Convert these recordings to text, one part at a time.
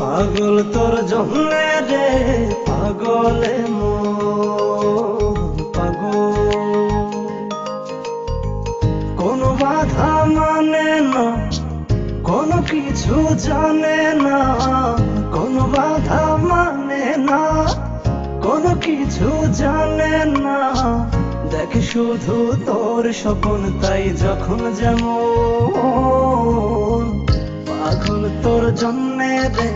পাগল তোর জন্যে রে, পাগলে মন, পাগল। কোনো বাধা মানে না, কোনো কিছু জানে না, কোনো বাধা মানে না, কোনো কিছু জানে না। দেখ শুধু তোর স্বপন, তাই যখন যেমন পাগল তোর জন্যে রে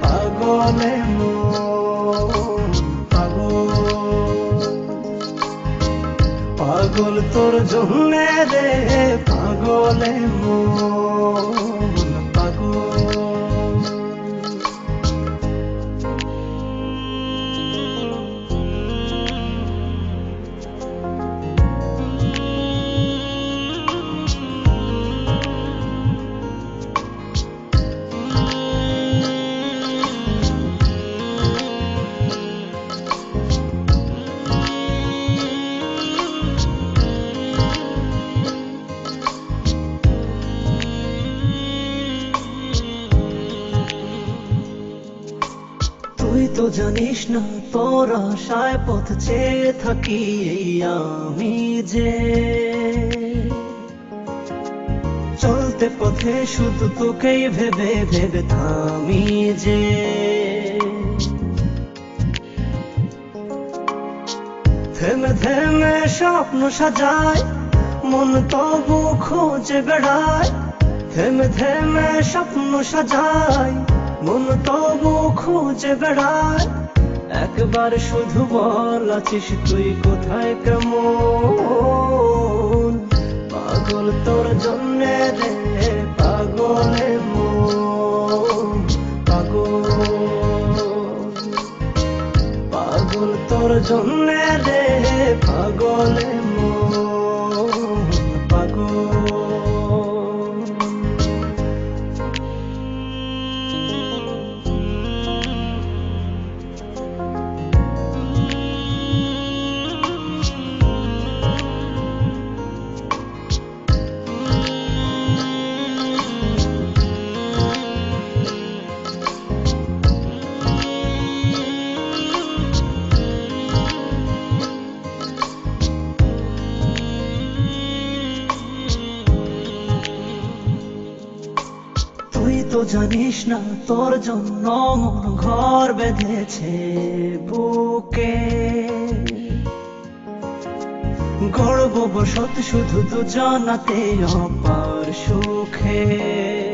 পাগলে পাগল। পাগল তোর জন্যে রে পাগলে মন। তো জানিস না তোর আশায় পথ চেয়ে থাকি আমি যে। চলতে পথে শুধু তোকেই ভেবে ভেবে থামি যে। থেমে থেমে স্বপ্ন সাজায়, মন তবু খোঁজে বেড়ায়। থেমে থেমে স্বপ্ন সাজায় মন তবু খুঁজে বেড়ায়। একবার শুধু বল, আছিস তুই কোথায় কেমন? পাগল তোর জন্যে রে, পাগলে পাগল। পাগল তোর জন্যে রে, পাগলে মন। তো জানিস না, তোর জন্য মন ঘর বেঁধেছে বুকে। গর্ব বসত শুধু দুজনাতে অপার সুখে।